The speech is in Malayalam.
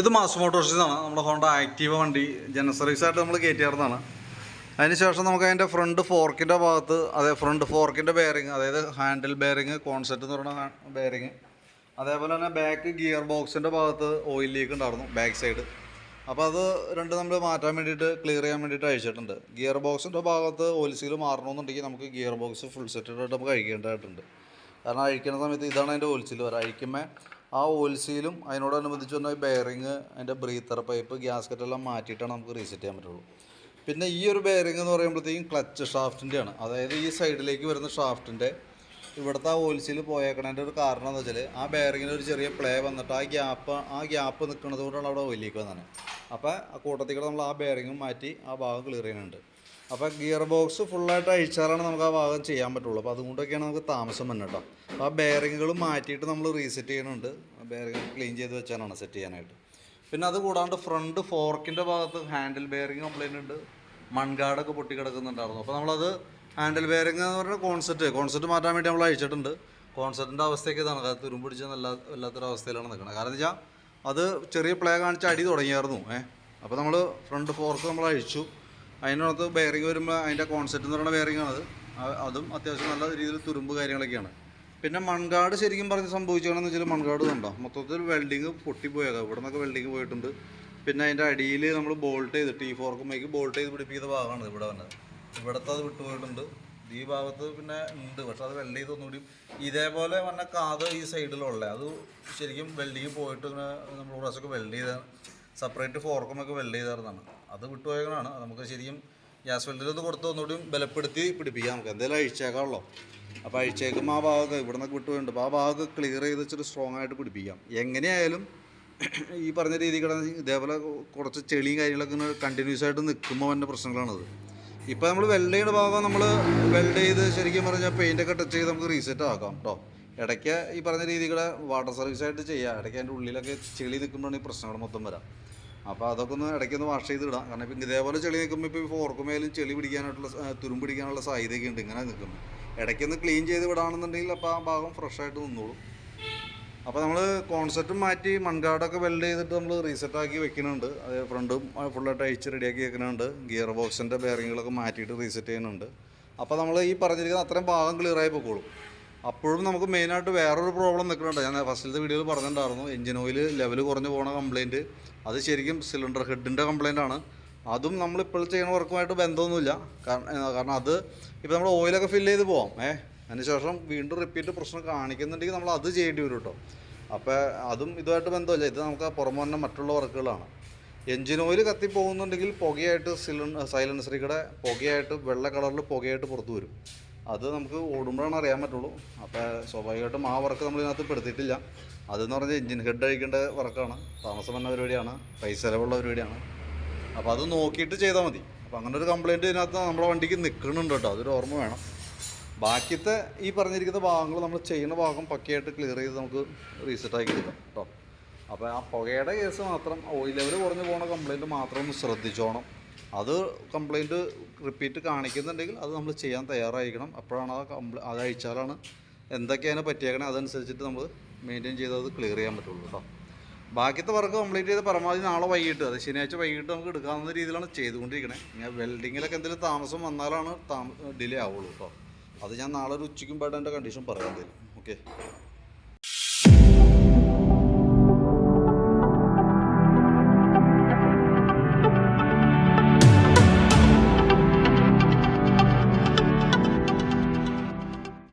ഇത് മാസ് മോട്ടോഴ്സിന്നാണ് നമ്മുടെ ഹോണ്ട ആക്റ്റീവ വണ്ടി. ജനറൽ സർവീസായിട്ട് നമ്മൾ കയറ്റിയാർന്നതാണ്. അതിനുശേഷം നമുക്ക് അതിന്റെ ഫ്രണ്ട് ഫോർക്കിന്റെ ഭാഗത്ത് അതെ ഫ്രണ്ട് ഫോർക്കിന്റെ ബെയറിങ് അതായത് ഹാൻഡിൽ ബെയറിങ് കോൺസെപ്റ്റ് എന്ന് പറയുന്ന ബെയറിങ് അതേപോലെ തന്നെ ബാക്ക് ഗിയർ ബോക്സിന്റെ ഭാഗത്ത് ഓയിൽ ലീക്ക് ഉണ്ടായിരുന്നു ബാക്ക് സൈഡ് അപ്പോൾ അത് രണ്ട് നമ്മൾ മാറ്റാൻ വേണ്ടിയിട്ട് ക്ലിയർ ചെയ്യാൻ വേണ്ടിയിട്ട് അയച്ചിട്ടുണ്ട്. ഗിയർ ബോക്സിന്റെ ഭാഗത്ത് ഓയിൽ സീൽ മാറണമെന്നുണ്ടെങ്കിൽ നമുക്ക് ഗിയർ ബോക്സ് ഫുൾ സെറ്റ് ആയിട്ട് നമുക്ക് അഴിക്കേണ്ടതായിട്ടുണ്ട് കാരണം അഴിക്കുന്ന സമയത്ത് ഇതാണ് അതിന്റെ ഓയിൽ സീൽ വരാം. അഴിക്കുമ്പോൾ ആ ഓയിൽ സീലും അതിനോടനുബന്ധിച്ച് വന്ന ബെയറിങ് അതിന്റെ ബ്രീത്തർ പൈപ്പ് ഗ്യാസ്കറ്റ് എല്ലാം മാറ്റിയിട്ടാണ് നമുക്ക് റീസെറ്റ് ചെയ്യാൻ പറ്റുള്ളൂ. പിന്നെ ഈ ഒരു ബെയറിംഗ് എന്ന് പറയുമ്പോഴത്തേക്കും ക്ലച്ച് ഷാഫ്റ്റിന്റെയാണ് അതായത് ഈ സൈഡിലേക്ക് വരുന്ന ഷാഫ്റ്റിന്റെ ഇവിടുത്തെ ആ ഓയിൽസിൽ പോയേക്കണതിന്റെ ഒരു കാരണം എന്ന് വെച്ചാൽ ആ ബെയറിങ്ങിന് ഒരു ചെറിയ പ്ലേ വന്നിട്ട് ആ ഗ്യാപ്പ് ആ ഗ്യാപ്പ് നിൽക്കുന്നത് കൊണ്ടാണ് അവിടെ ഓയിലേക്ക് വന്നത്. അപ്പോൾ ആ കൂട്ടത്തിൽ നമ്മൾ ആ ബെയറിങ്ങും മാറ്റി ആ ഭാഗം ക്ലിയർ ചെയ്യുന്നുണ്ട്. അപ്പോൾ ഗിയർ ബോക്സ് ഫുള്ളായിട്ട് അഴിച്ചാലാണ് നമുക്ക് ആ ഭാഗം ചെയ്യാൻ പറ്റുള്ളൂ. അപ്പോൾ അതുകൊണ്ടൊക്കെയാണ് നമുക്ക് താമസം വന്നത് കേട്ടോ അപ്പോൾ ആ ബെയറിങ്ങുകൾ മാറ്റിയിട്ട് നമ്മൾ റീസെറ്റ് ചെയ്യുന്നുണ്ട്. ബെയറിങ് ക്ലീൻ ചെയ്ത് വെച്ചാലാണ് സെറ്റ് ചെയ്യാനായിട്ട്. പിന്നെ അത് കൂടാണ്ട് ഫ്രണ്ട് ഫോർക്കിന്റെ ഭാഗത്ത് ഹാൻഡിൽ ബെയറിങ് കംപ്ലൈന്റ് ഉണ്ട്. മൺകാടൊക്കെ പൊട്ടി കിടക്കുന്നുണ്ടായിരുന്നു അപ്പോൾ നമ്മളത് ഹാൻഡിൽ ബെയറിംഗ് എന്ന് പറഞ്ഞാൽ കോൺസെർട്ട് കോൺസെപ്റ്റ് മാറ്റാൻ വേണ്ടി നമ്മൾ അയച്ചിട്ടുണ്ട് കോൺസെപ്റ്റിന്റെ അവസ്ഥയൊക്കെ ഇതാണ്. തുരുമ്പ് പിടിച്ച നല്ല വല്ലാത്തൊരു അവസ്ഥയിലാണ് നിൽക്കുന്നത് കാരണം വെച്ചാൽ അത് ചെറിയ പ്ലേ കാണിച്ച് അടി തുടങ്ങിയായിരുന്നു. ഏഹ് അപ്പോൾ നമ്മൾ ഫ്രണ്ട് ഫോർക്ക് നമ്മൾ അഴിച്ചു. അതിനകത്ത് ബെയറിങ് വരുമ്പോൾ അതിന്റെ കോൺസെർട്ട് എന്ന് പറയുന്ന ബെയറിംഗ് ആണത് അതും. അത്യാവശ്യം നല്ല രീതിയിൽ തുരുമ്പ് കാര്യങ്ങളൊക്കെയാണ്. പിന്നെ മൺകാട് ശരിക്കും പറഞ്ഞ് സംഭവിച്ചതാണെന്ന് വെച്ചാൽ മൺകാട് കണ്ടോ? മൊത്തത്തിൽ വെൽഡിങ് പൊട്ടിപ്പോയേക്കാം ഇവിടെ നിന്നൊക്കെ വെൽഡിങ് പോയിട്ടുണ്ട്. പിന്നെ അതിന്റെ അടിയിൽ നമ്മൾ ബോൾട്ട് ചെയ്ത് ടീ ഫോർക്കുമ്പോഴേക്ക് ബോൾട്ട് ചെയ്ത് പിടിപ്പിക്കുന്ന ഭാഗമാണ് ഇവിടെ വന്നത്. ഇവിടുത്തെ അത് വിട്ടുപോയിട്ടുണ്ട്. ഈ ഭാഗത്ത് പിന്നെ ഉണ്ട്. പക്ഷെ അത് വെള്ളി തൊന്നുകൂടി ഇതേപോലെ വന്ന കാത് ഈ സൈഡിലുള്ള. അത് ശരിക്കും വെള്ളിക്ക് പോയിട്ട് ഇങ്ങനെ നമ്മൾ പ്രാവശ്യമൊക്കെ വെള്ളി ചെയ്ത സെപ്പറേറ്റ് ഫോർക്കുമൊക്കെ വെള്ളി ചെയ്തായിരുന്നാണ്. അത് വിട്ടുപോയതാണ് നമുക്ക് ശരിക്കും ഗ്യാസ് വെൽഡിൽ ഒന്ന് കൊടുത്ത് ഒന്നുകൂടി ബലപ്പെടുത്തി പിടിപ്പിക്കാം നമുക്ക്. എന്തെങ്കിലും അഴിച്ചേക്കാമല്ലോ. അപ്പോൾ അഴിച്ചേക്കുമ്പോൾ ആ ഭാഗമൊക്കെ ഇവിടെ നിന്നൊക്കെ വിട്ടുപോയിട്ടുണ്ട്. അപ്പോൾ ആ ഭാഗമൊക്കെ ക്ലിയർ ചെയ്ത് വെച്ചിട്ട് സ്ട്രോങ് ആയിട്ട് പിടിപ്പിക്കാം. എങ്ങനെയായാലും ഈ പറഞ്ഞ രീതിയിൽ കിടന്ന് ഇതേപോലെ കുറച്ച് ചെളിയും കാര്യങ്ങളൊക്കെ ഇങ്ങനെ കണ്ടിന്യൂസ് ആയിട്ട് നിൽക്കുമ്പോൾ വന്ന പ്രശ്നങ്ങളാണത്. ഇപ്പോൾ നമ്മൾ വെൽഡ് ചെയ്യുന്ന ഭാഗം നമ്മൾ വെൽഡ് ചെയ്ത് ശരിക്കും പറഞ്ഞാൽ പെയിന്റൊക്കെ ടച്ച് ചെയ്ത് നമുക്ക് റീസെറ്റ് ആക്കാം കേട്ടോ ഇടയ്ക്ക് ഈ പറഞ്ഞ രീതികളെ വാട്ടർ സർവീസ് ആയിട്ട് ചെയ്യാം. ഇടയ്ക്ക് അതിന്റെ ഉള്ളിലൊക്കെ ചെളി നിൽക്കുമ്പോഴാണ് ഈ പ്രശ്നങ്ങൾ മൊത്തം വരാം. അപ്പോൾ അതൊക്കെ ഒന്ന് ഇടയ്ക്കൊന്ന് വാഷ് ചെയ്ത് ഇടാം. കാരണം ഇപ്പം ഇതേപോലെ ചെളി നിൽക്കുമ്പോൾ ഇപ്പോൾ ഫോർക്കുമേലും ചെളി പിടിക്കാനായിട്ടുള്ള തുരും തുരുമ്പ് പിടിക്കാനുള്ള സാധ്യതയൊക്കെ ഉണ്ട്. ഇങ്ങനെ നിൽക്കുമ്പോൾ ഇടയ്ക്കൊന്ന് ക്ലീൻ ചെയ്ത് വിടാണെന്നുണ്ടെങ്കിൽ അപ്പോൾ ആ ഭാഗം ഫ്രഷ് ആയിട്ട് നിന്നോളും. അപ്പോൾ നമ്മൾ കോൺസെപ്റ്റ് മാറ്റി മൺകാടൊക്കെ വെൽഡ് ചെയ്തിട്ട് നമ്മൾ റീസെറ്റ് ആക്കി വെക്കുന്നുണ്ട്. അത് ഫ്രണ്ടും ഫുള്ളായിട്ട് അഴിച്ച് റെഡിയാക്കി വെക്കുന്നുണ്ട്. ഗിയർ ബോക്സിന്റെ ബെയറിങ്ങുകളൊക്കെ മാറ്റിയിട്ട് റീസെറ്റ് ചെയ്യുന്നുണ്ട്. അപ്പോൾ നമ്മൾ ഈ പറഞ്ഞിരിക്കുന്ന അത്രയും ഭാഗം ക്ലിയർ ആയി പൊക്കോളും. അപ്പോഴും നമുക്ക് മെയിനായിട്ട് വേറൊരു പ്രോബ്ലം നിൽക്കുന്നുണ്ട്. ഞാൻ ഫസ്റ്റിലത്തെ വീഡിയോയിൽ പറഞ്ഞിട്ടുണ്ടായിരുന്നു. എഞ്ചിൻ ഓയിൽ ലെവൽ കുറഞ്ഞു പോണ കംപ്ലയിന്റ് അത് ശരിക്കും സിലിണ്ടർ ഹെഡിന്റെ കംപ്ലയിന്റ് ആണ്. അതും നമ്മൾ ഇപ്പോൾ ചെയ്യുന്ന വർക്കുമായിട്ട് ബന്ധമൊന്നുമില്ല. കാരണം കാരണം അത് ഇപ്പോൾ നമ്മൾ ഓയിലൊക്കെ ഫില്ല് ചെയ്ത് പോവാം. ഏഹ് അതിനുശേഷം വീണ്ടും റിപ്പീറ്റ് പ്രശ്നം കാണിക്കുന്നുണ്ടെങ്കിൽ നമ്മൾ അത് ചെയ്യേണ്ടി വരും കേട്ടോ. അപ്പോൾ അതും ഇതുമായിട്ട് ബന്ധമില്ല. ഇത് നമുക്ക് പുറമെ തന്നെ മറ്റുള്ള വർക്കുകളാണ്. എഞ്ചിൻ ഓയിൽ കത്തി പോകുന്നുണ്ടെങ്കിൽ പുകയായിട്ട് സിലിൺ സൈലൻസറിൽ കൂടെ പുകയായിട്ട് വെള്ള കളറിൽ പുകയായിട്ട് പുറത്ത് വരും. അത് നമുക്ക് ഓടുമ്പോഴാണ് അറിയാൻ പറ്റുള്ളൂ. അപ്പോൾ സ്വാഭാവികമായിട്ടും ആ വർക്ക് നമ്മൾ ഇതിനകത്ത് പെടുത്തിയിട്ടില്ല. അതെന്ന് പറഞ്ഞാൽ എഞ്ചിൻ ഹെഡ് അഴിക്കേണ്ട വർക്കാണ് താമസം വന്ന പരിപാടിയാണ്. പൈസ ചിലവുള്ള പരിപാടിയാണ്. അപ്പോൾ അത് നോക്കിയിട്ട് ചെയ്താൽ മതി. അപ്പോൾ അങ്ങനെ ഒരു കംപ്ലയിന്റ് ഇതിനകത്ത് നമ്മുടെ വണ്ടിക്ക് നിൽക്കുന്നുണ്ട് കേട്ടോ. അതൊരു ഓർമ്മ വേണം. ബാക്കിയത്തെ ഈ പറഞ്ഞിരിക്കുന്ന ഭാഗങ്ങൾ നമ്മൾ ചെയ്യുന്ന ഭാഗം പക്കയായിട്ട് ക്ലിയർ ചെയ്ത് നമുക്ക് റീസെറ്റാക്കി കിട്ടും കേട്ടോ അപ്പോൾ ആ പുകയുടെ കേസ് മാത്രം ഓയിൽ ലെവൽ കുറഞ്ഞു പോകുന്ന കംപ്ലയിന്റ് മാത്രം ഒന്ന് ശ്രദ്ധിച്ചോണം. അത് കംപ്ലയിന്റ് റിപ്പീറ്റ് കാണിക്കുന്നുണ്ടെങ്കിൽ അത് നമ്മൾ ചെയ്യാൻ തയ്യാറായിരിക്കണം. അപ്പോഴാണ് ആ കംപ്ല അത് അഴിച്ചാലാണ് എന്തൊക്കെയാണ് പറ്റിയേക്കണേ അതനുസരിച്ചിട്ട് നമ്മൾ മെയിന്റെയിൻ ചെയ്ത് അത് ക്ലിയർ ചെയ്യാൻ പറ്റുള്ളൂ കേട്ടോ ബാക്കിയത്തെ വർക്ക് കംപ്ലീറ്റ് ചെയ്ത് പരമാവധി നാളെ വൈകിട്ട് അത് ശനിയാഴ്ച വൈകിട്ട് നമുക്ക് എടുക്കാവുന്ന രീതിയിലാണ് ചെയ്തുകൊണ്ടിരിക്കണേ. ഇങ്ങനെ വെൽഡിങ്ങിലൊക്കെ എന്തെങ്കിലും താമസം വന്നാലാണ് താമ ഡിലേ ആവുള്ളൂ കേട്ടോ അത് ഞാൻ നാളെ ഒരു ഉച്ചയ്ക്കും പാടേണ്ട കണ്ടീഷൻ പറയാൻ തരും ഓക്കെ